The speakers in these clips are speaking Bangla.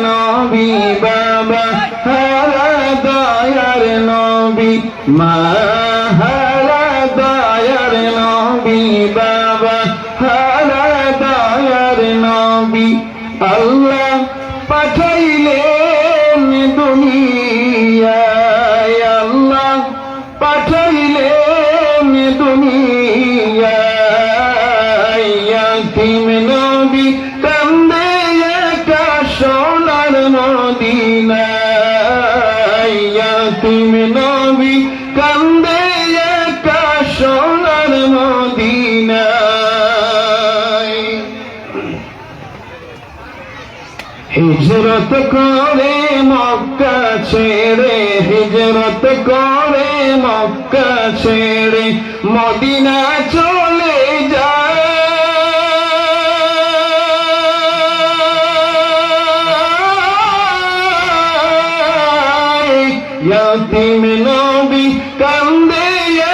নবী বাবা হারা দয়ার নবী মা হিজরত করে মক্কা ছেড়ে, হিজরত করে মক্কা ছেড়ে মদিনা চলে যায়। ইয়াতিম নবী কান্দে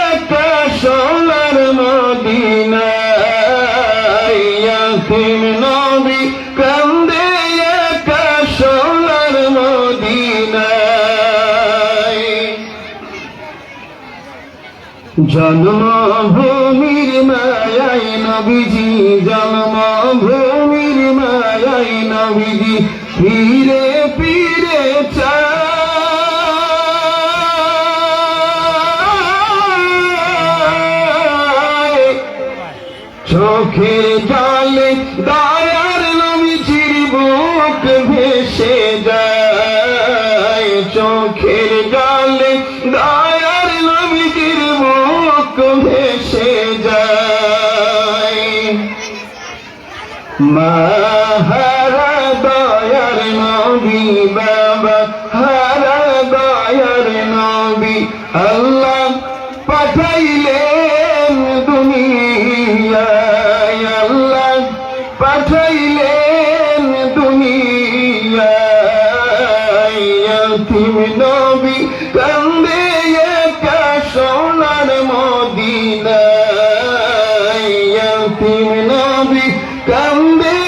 একা সোনার মদিনায়। ইয়াতিম নবী জন্মভূমির মায়াই নবীজি জন্মভূমির মায়াই নবীজি ফিরে ফিরে চায় চোখে জলে দয়ার যায়। মাহারা দয়ার নবী, বাবা হারা দয়ার নবী, আল্লাহ পাঠাইলেন দুনিয়ায়। আল্লাহ পাঠাইলেন দুনিয়ায়। ইয়াতিম নবী কান্দে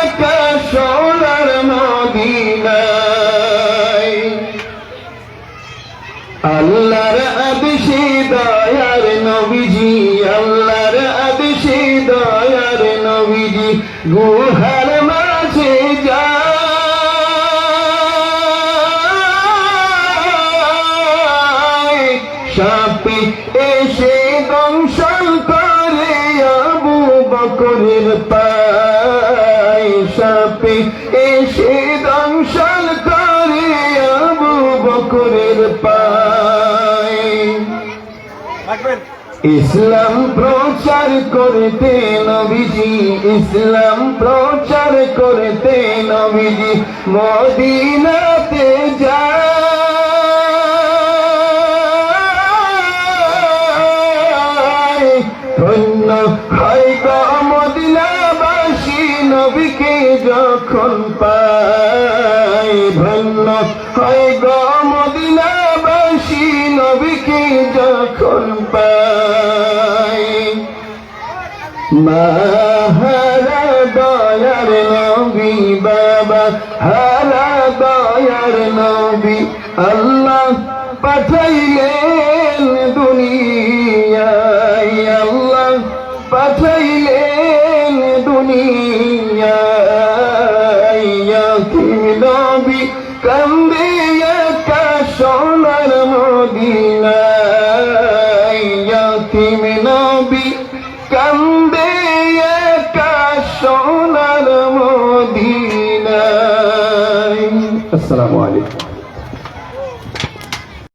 একা সোনার মদিনায়। আল্লাহর আদেশে দয়ার নবীজি, আল্লাহর আদেশে দয়ার নবীজি গুহার মাঝে যায়। সাপে এসে দংশন সাপে এসে দংশন করে আবু বকরের পায়। ইসলাম প্রচার করতে নবীজি ইসলাম প্রচার করতে নবীজি মদিনাতে যায় মদিনাবাসী নবীকে যখন পায় মাহারা দয়ার নবী বাবা, হারা দয়ার নবী আল্লাহ পাঠাইলেন দুনিয়ায়। আল্লাহ পাঠাইলেন দুনিয়ায়। আসসালামু আলাইকুম